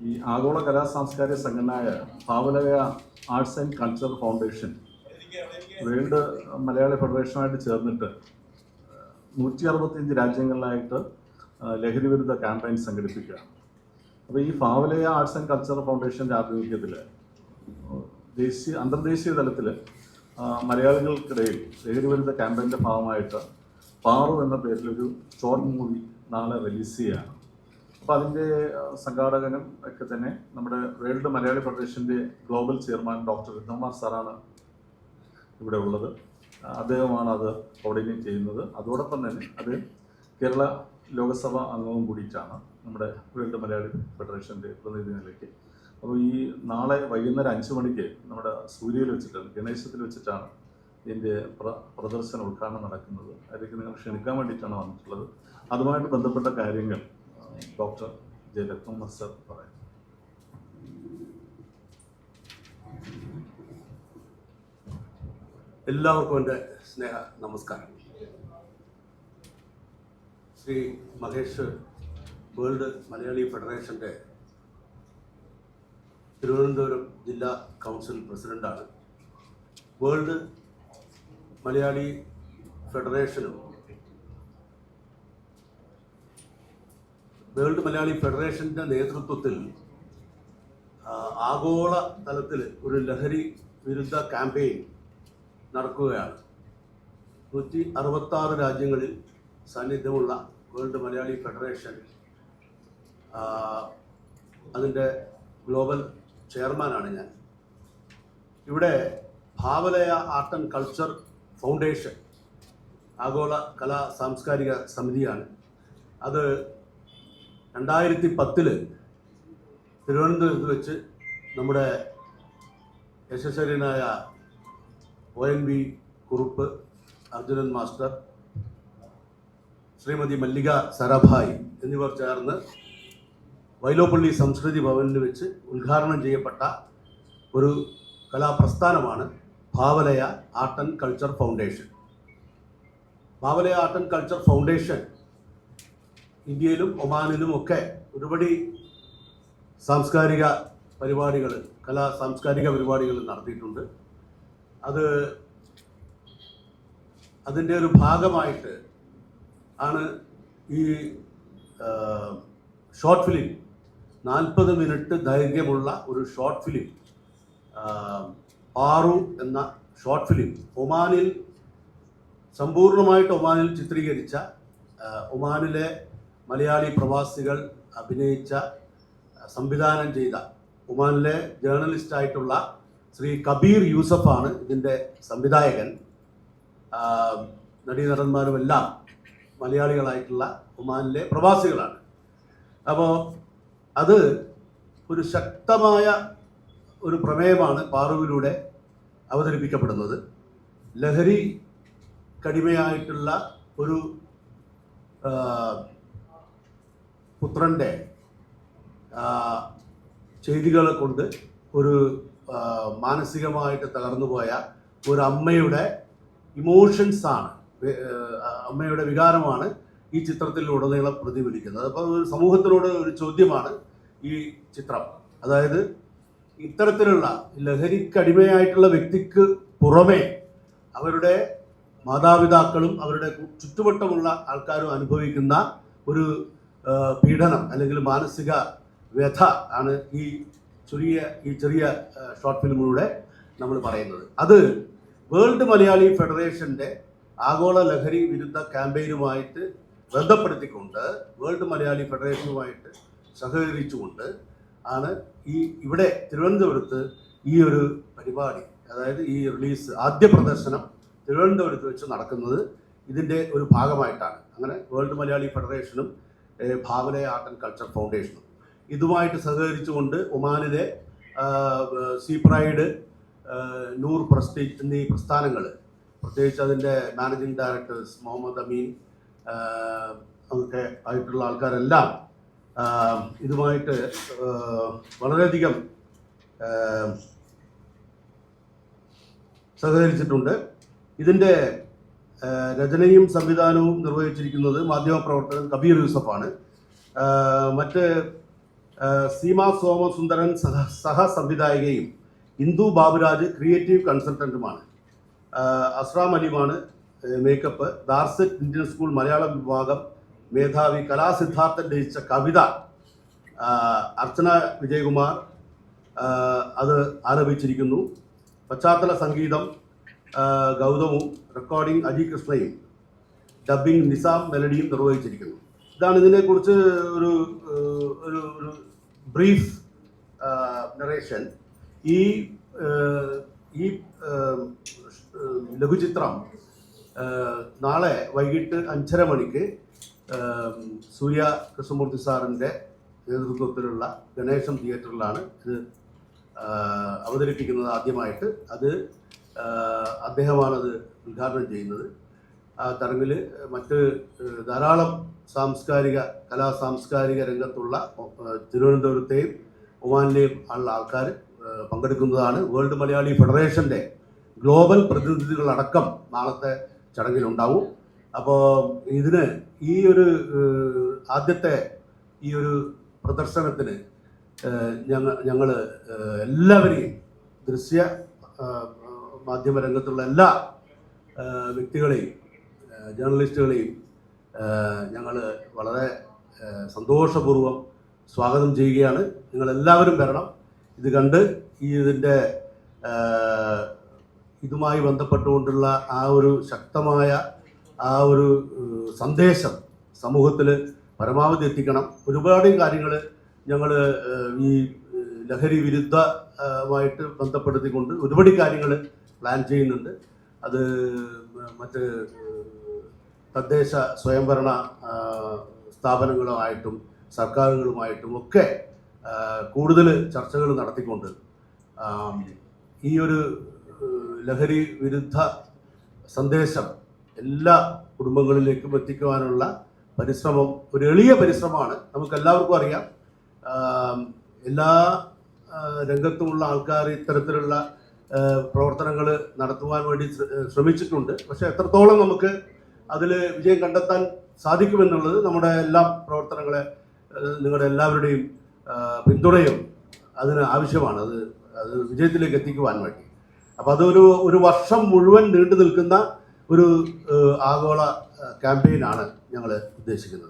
ഈ ആഗോള കലാ സാംസ്കാരിക സംഘടനയായ Bhavalaya arts and culture foundation world Malayali ഫെഡറേഷനുമായിട്ട് ചേർന്നിട്ട് നൂറ്റി അറുപത്തിയഞ്ച് രാജ്യങ്ങളിലായിട്ട് ലഹരി വിരുദ്ധ ക്യാമ്പയിൻ സംഘടിപ്പിക്കുക. അപ്പോൾ ഈ ഭാവലയ ആർട്സ് ആൻഡ് കൾച്ചർ ഫൗണ്ടേഷന്റെ ആഭിമുഖ്യത്തിൽ ദേശീയ അന്തർദേശീയ തലത്തിൽ മലയാളികൾക്കിടയിൽ ലഹരി വിരുദ്ധ ക്യാമ്പയിന്റെ ഭാഗമായിട്ട് പാറു എന്ന പേരിലൊരു ഷോർട്ട് മൂവി നാളെ റിലീസ് ചെയ്യുകയാണ് അപ്പോൾ അതിന്റെ സംഘാടകനും ഒക്കെ തന്നെ നമ്മുടെ വേൾഡ് മലയാളി ഫെഡറേഷന്റെ ഗ്ലോബൽ ചെയർമാൻ ഡോക്ടർ രത്നകുമാർ സാറാണ് ഇവിടെ ഉള്ളത്. അദ്ദേഹമാണ് അത് കോർഡിനേറ്റ് ചെയ്യുന്നത്. അതോടൊപ്പം തന്നെ അത് കേരള ലോകസഭ അംഗവും കൂടിയിട്ടാണ് നമ്മുടെ വേൾഡ് മലയാളി ഫെഡറേഷന്റെ പ്രതിനിധി നിലയ്ക്ക് അപ്പോൾ ഈ നാളെ വൈകുന്നേരം അഞ്ച് മണിക്ക് നമ്മുടെ സൂര്യയിൽ വെച്ചിട്ടാണ് ഗണേശത്തിൽ വെച്ചിട്ടാണ് ഇതിന്റെ പ്ര പ്രദർശന ഉദ്ഘാടനം നടക്കുന്നത്. അതിലേക്ക് നിങ്ങൾ ക്ഷണിക്കാൻ വേണ്ടിയിട്ടാണ് വന്നിട്ടുള്ളത്. അതുമായിട്ട് ബന്ധപ്പെട്ട കാര്യങ്ങൾ ഡോക്ടർ ജെ രത്നകുമാർ സർ പറയാം എല്ലാവർക്കും എന്റെ സ്നേഹ നമസ്കാരം. ശ്രീ മഹേഷ് വേൾഡ് മലയാളി ഫെഡറേഷന്റെ തിരുവനന്തപുരം ജില്ലാ കൗൺസിൽ പ്രസിഡന്റാണ് വേൾഡ് മലയാളി ഫെഡറേഷനും വേൾഡ് മലയാളി ഫെഡറേഷന്റെ നേതൃത്വത്തിൽ ആഗോള തലത്തിൽ ഒരു ലഹരി വിരുദ്ധ ക്യാമ്പയിൻ നടക്കുകയാണ്. നൂറ്റി അറുപത്താറ് രാജ്യങ്ങളിൽ സാന്നിധ്യമുള്ള വേൾഡ് മലയാളി ഫെഡറേഷൻ അതിന്റെ ഗ്ലോബൽ ചെയർമാനാണ് ഞാൻ. ഇവിടെ Bhavalaya art and culture foundation ആഗോള കലാ സാംസ്കാരിക സമിതിയാണ്. അത് രണ്ടായിരത്തി പത്തിൽ തിരുവനന്തപുരത്ത് വെച്ച് നമ്മുടെ യശസ്വരനായ O N V Kurup Arjunan master Shrimati Mallika Sarabhai എന്നിവർ ചേർന്ന് വൈലോപ്പള്ളി സംസ്കൃതി ഭവനിൽ വെച്ച് ഉദ്ഘാടനം ചെയ്യപ്പെട്ട ഒരു കലാപ്രസ്ഥാനമാണ് Bhavalaya art and culture foundation. Bhavalaya art and culture foundation ഇന്ത്യയിലും ഒമാനിലും ഒക്കെ ഒരുപടി സാംസ്കാരിക പരിപാടികൾ കലാ സാംസ്കാരിക പരിപാടികൾ നടത്തിയിട്ടുണ്ട്. അത് അതിന്റെ ഒരു ഭാഗമായിട്ട് ആണ് ഈ ഷോർട്ട് ഫിലിം നാൽപ്പത് മിനിറ്റ് ദൈർഘ്യമുള്ള ഒരു ഷോർട്ട് ഫിലിം പാറു എന്ന ഷോർട്ട് ഫിലിം ഒമാനിൽ സമ്പൂർണമായിട്ട് ഒമാനിൽ ചിത്രീകരിച്ച ഒമാനിലെ മലയാളി പ്രവാസികൾ അഭിനയിച്ച സംവിധാനം ചെയ്ത ഒമാനിലെ ജേർണലിസ്റ്റായിട്ടുള്ള ശ്രീ കബീർ യൂസഫാണ് ഇതിന്റെ സംവിധായകൻ. നടീനടന്മാരുമെല്ലാം മലയാളികളായിട്ടുള്ള ഒമാനിലെ പ്രവാസികളാണ്. അപ്പോൾ അത് ഒരു ശക്തമായ ഒരു പ്രമേയമാണ് പാറുവിലൂടെ അവതരിപ്പിക്കപ്പെടുന്നത്. ലഹരി കടിമയായിട്ടുള്ള ഒരു പുത്രന്റെ ചെയ്തികളെ കൊണ്ട് ഒരു മാനസികമായിട്ട് തകർന്നുപോയ ഒരു അമ്മയുടെ ഇമോഷൻസ് ആണ് അമ്മയുടെ വികാരമാണ് ഈ ചിത്രത്തിൽ ഉടനീളം പ്രതിഫലിക്കുന്നത്. അപ്പോൾ ഒരു സമൂഹത്തിനോട് ഒരു ചോദ്യമാണ് ഈ ചിത്രം. അതായത് ഇത്തരത്തിലുള്ള ലഹരിക്കടിമയായിട്ടുള്ള വ്യക്തിക്ക് പുറമെ അവരുടെ മാതാപിതാക്കളും അവരുടെ ചുറ്റുവട്ടമുള്ള ആൾക്കാരും അനുഭവിക്കുന്ന ഒരു പീഡനം അല്ലെങ്കിൽ മാനസിക വ്യഥ ആണ് ഈ ചെറിയ ഈ ചെറിയ ഷോർട്ട് ഫിലിമിലൂടെ നമ്മൾ പറയുന്നത്. അത് വേൾഡ് മലയാളി ഫെഡറേഷന്റെ ആഗോള ലഹരി വിരുദ്ധ ക്യാമ്പയിനുമായിട്ട് ബന്ധപ്പെടുത്തിക്കൊണ്ട് വേൾഡ് മലയാളി ഫെഡറേഷനുമായിട്ട് സഹകരിച്ചുകൊണ്ട് ആണ് ഈ ഇവിടെ തിരുവനന്തപുരത്ത് ഈ ഒരു പരിപാടി അതായത് ഈ റിലീസ് ആദ്യ പ്രദർശനം തിരുവനന്തപുരത്ത് വെച്ച് നടക്കുന്നത് ഇതിന്റെ ഒരു ഭാഗമായിട്ടാണ്. അങ്ങനെ വേൾഡ് മലയാളി ഫെഡറേഷനും ഏഹ്, ഭാവലയ ആർട്ട് ആൻഡ് കൾച്ചർ ഫൗണ്ടേഷനും ഇതുമായിട്ട് സഹകരിച്ചുകൊണ്ട് ഒമാനിലെ സീ പ്രൈഡ് നൂർ പ്രസ്റ്റീജ് എന്നീ പ്രസ്ഥാനങ്ങൾ പ്രത്യേകിച്ച് അതിന്റെ മാനേജിംഗ് ഡയറക്ടേഴ്സ് മുഹമ്മദ് അമീൻ അതൊക്കെ ആയിട്ടുള്ള ആൾക്കാരെല്ലാം ഇതുമായിട്ട് വളരെയധികം സഹകരിച്ചിട്ടുണ്ട്. ഇതിന്റെ രചനയും സംവിധാനവും നിർവഹിച്ചിരിക്കുന്നത് മാധ്യമപ്രവർത്തകൻ കബീർ യൂസഫാണ്. മറ്റ് സീമ സോമസുന്ദരൻ സഹ സഹ സംവിധായികയും ഇന്ദു ബാബുരാജ് ക്രിയേറ്റീവ് കൺസൾട്ടന്റുമാണ് Asram അലിമാണ് makeup. Darsait Indian school Malayalam വിഭാഗം മേധാവി കലാസിദ്ധാർത്ഥൻ രചിച്ച കവിത അർച്ചന വിജയകുമാർ അത് ആലപിച്ചിരിക്കുന്നു. പശ്ചാത്തല സംഗീതം ഗൗതമും റെക്കോർഡിംഗ് അജി കൃഷ്ണയും ഡബിംഗ് നിസാം മെലഡിയും നിർവഹിച്ചിരിക്കുന്നു. ഇതാണ് ഇതിനെക്കുറിച്ച് ഒരു ഒരു ഒരു ബ്രീഫ് നറേഷൻ ഈ ഈ ലഘുചിത്രം നാളെ വൈകിട്ട് അഞ്ചര മണിക്ക് സൂര്യ കൃഷ്ണമൂർത്തി സാറിന്റെ നേതൃത്വത്തിലുള്ള ഗണേശം തിയേറ്ററിലാണ് ഇത് അവതരിപ്പിക്കുന്നത് ആദ്യമായിട്ട്. അത് അദ്ദേഹമാണത് ഉദ്ഘാടനം ചെയ്യുന്നത്. ആ ചടങ്ങിൽ മറ്റ് ധാരാളം സാംസ്കാരിക കലാ സാംസ്കാരിക രംഗത്തുള്ള തിരുവനന്തപുരത്തെയും ഒമാനിലെയും ഉള്ള ആൾക്കാർ പങ്കെടുക്കുന്നതാണ് വേൾഡ് മലയാളി ഫെഡറേഷന്റെ ഗ്ലോബൽ പ്രതിനിധികളടക്കം നാളത്തെ ചടങ്ങിലുണ്ടാവും. അപ്പോൾ ഇതിന് ഈ ഒരു ആദ്യത്തെ ഈ ഒരു പ്രദർശനത്തിന് ഞങ്ങൾ ഞങ്ങൾ എല്ലാവരെയും ദൃശ്യ ഏഹ്, മാധ്യമ രംഗത്തുള്ള എല്ലാ വ്യക്തികളെയും ജേർണലിസ്റ്റുകളെയും ഞങ്ങൾ വളരെ സന്തോഷപൂർവം സ്വാഗതം ചെയ്യുകയാണ്. നിങ്ങളെല്ലാവരും വരണം. ഇത് കണ്ട് ഈ ഇതിന്റെ ഇതുമായി ബന്ധപ്പെട്ടുകൊണ്ടുള്ള ആ ഒരു ശക്തമായ ആ ഒരു സന്ദേശം സമൂഹത്തിൽ പരമാവധി എത്തിക്കണം. ഒരുപാട് കാര്യങ്ങൾ ഞങ്ങൾ ഈ ലഹരി വിരുദ്ധമായിട്ട് ബന്ധപ്പെടുത്തിക്കൊണ്ട് ഒരുപാട് കാര്യങ്ങൾ പ്ലാൻ ചെയ്യുന്നുണ്ട്. അത് മറ്റ് തദ്ദേശ സ്വയംഭരണ സ്ഥാപനങ്ങളുമായിട്ടും സർക്കാരുകളുമായിട്ടും ഒക്കെ കൂടുതൽ ചർച്ചകൾ നടത്തിക്കൊണ്ട് ഈ ഒരു ലഹരി വിരുദ്ധ സന്ദേശം എല്ലാ കുടുംബങ്ങളിലേക്കും എത്തിക്കുവാനുള്ള പരിശ്രമം ഒരു എളിയ പരിശ്രമമാണ്. നമുക്ക് എല്ലാവർക്കും അറിയാം എല്ലാ രംഗത്തുമുള്ള ആൾക്കാർ ഇത്തരത്തിലുള്ള പ്രവർത്തനങ്ങൾ നടത്തുവാൻ വേണ്ടി ശ്രമിച്ചിട്ടുണ്ട്. പക്ഷെ എത്രത്തോളം നമുക്ക് അതിൽ വിജയം കണ്ടെത്താൻ സാധിക്കുമെന്നുള്ളത് നമ്മുടെ എല്ലാ പ്രവർത്തനങ്ങളെ നിങ്ങളുടെ എല്ലാവരുടെയും പിന്തുണയും അതിന് ആവശ്യമാണ്. അത് അത് വിജയത്തിലേക്ക് എത്തിക്കുവാൻ വേണ്ടി. അപ്പോൾ അതൊരു ഒരു വർഷം മുഴുവൻ നീണ്ടു നിൽക്കുന്ന ഒരു ആഗോള ക്യാമ്പയിനാണ് ഞങ്ങൾ ഉദ്ദേശിക്കുന്നത്.